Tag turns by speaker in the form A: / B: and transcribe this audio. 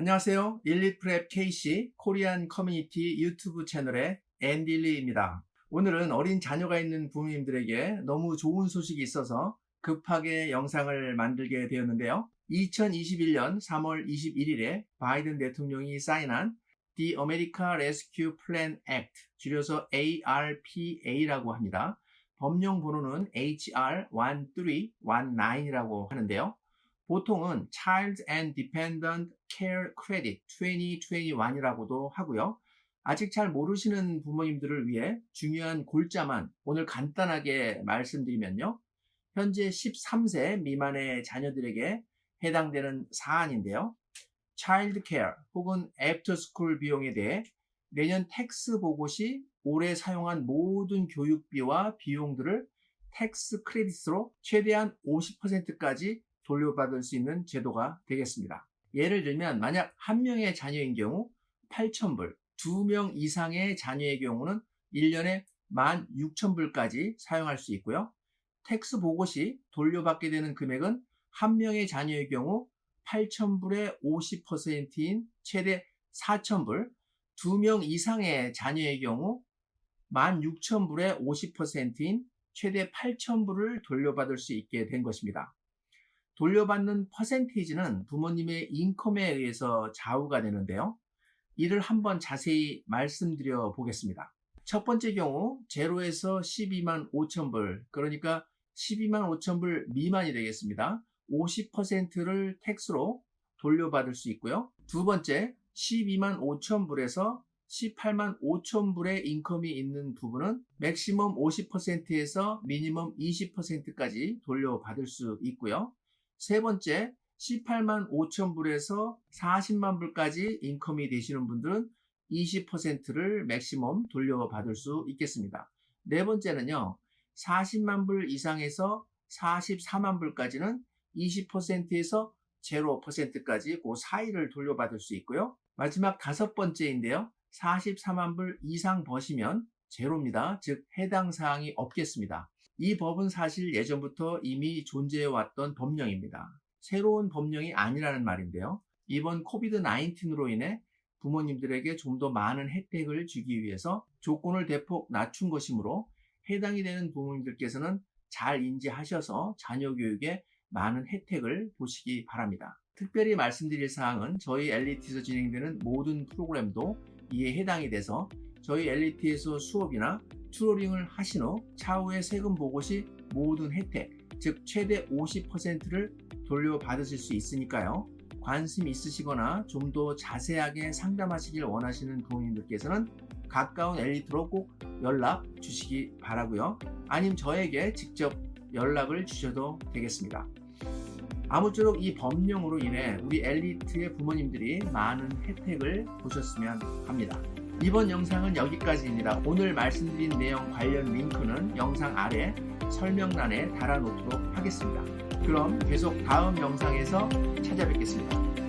A: 안녕하세요. 일리프랩 KC 코리안 커뮤니티 유튜브 채널의 앤딜리입니다. 오늘은 어린 자녀가 있는 부모님들에게 너무 좋은 소식이 있어서 급하게 영상을 만들게 되었는데요. 2021년 3월 21일에 바이든 대통령이 사인한 The America Rescue Plan Act, 줄여서 ARPA라고 합니다. 법령 번호는 HR 1319이라고 하는데요. 보통은 Child and Dependent Care Credit 2021이라고도 하고요. 아직 잘 모르시는 부모님들을 위해 중요한 골자만 오늘 간단하게 말씀드리면요. 현재 13세 미만의 자녀들에게 해당되는 사안인데요. Child Care 혹은 After School 비용에 대해 내년 텍스 보고 시 올해 사용한 모든 교육비와 비용들을 텍스 크레딧으로 최대한 50%까지 돌려받을 수 있는 제도가 되겠습니다. 예를 들면 만약 한 명의 자녀인 경우 8,000불, 두 명 이상의 자녀의 경우는 1년에 16,000불까지 사용할 수 있고요. 텍스 보고 시 돌려받게 되는 금액은 한 명의 자녀의 경우 8,000불의 50%인 최대 4,000불, 두 명 이상의 자녀의 경우 16,000불의 50%인 최대 8,000불을 돌려받을 수 있게 된 것입니다. 돌려받는 퍼센테이지는 부모님의 인컴에 의해서 좌우가 되는데요. 이를 한번 자세히 말씀드려 보겠습니다. 첫 번째 경우 제로에서 12만 5천 불 그러니까 12만 5천 불 미만이 되겠습니다. 50%를 텍스로 돌려받을 수 있고요. 두 번째 12만 5천 불에서 18만 5천 불의 인컴이 있는 부분은 맥시멈 50%에서 미니멈 20%까지 돌려받을 수 있고요. 세 번째, 18만 5천 불에서 40만 불까지 인컴이 되시는 분들은 20%를 맥시멈 돌려받을 수 있겠습니다. 네 번째는요, 40만 불 이상에서 44만 불까지는 20%에서 0%까지 그 사이를 돌려받을 수 있고요. 마지막 다섯 번째인데요. 44만 불 이상 버시면 제로입니다. 즉 해당 사항이 없겠습니다. 이 법은 사실 예전부터 이미 존재해왔던 법령입니다. 새로운 법령이 아니라는 말인데요. 이번 코비드 19으로 인해 부모님들에게 좀 더 많은 혜택을 주기 위해서 조건을 대폭 낮춘 것이므로 해당이 되는 부모님들께서는 잘 인지하셔서 자녀 교육에 많은 혜택을 보시기 바랍니다. 특별히 말씀드릴 사항은 저희 엘리트에서 진행되는 모든 프로그램도 이에 해당이 돼서 저희 엘리트에서 수업이나 투어링을 하신 후 차후에 세금 보고 시 모든 혜택, 즉 최대 50%를 돌려받으실 수 있으니까요. 관심 있으시거나 좀 더 자세하게 상담하시길 원하시는 부모님들께서는 가까운 엘리트로 꼭 연락 주시기 바라고요. 아니면 저에게 직접 연락을 주셔도 되겠습니다. 아무쪼록 이 법령으로 인해 우리 엘리트의 부모님들이 많은 혜택을 보셨으면 합니다. 이번 영상은 여기까지입니다. 오늘 말씀드린 내용 관련 링크는 영상 아래 설명란에 달아놓도록 하겠습니다. 그럼 계속 다음 영상에서 찾아뵙겠습니다.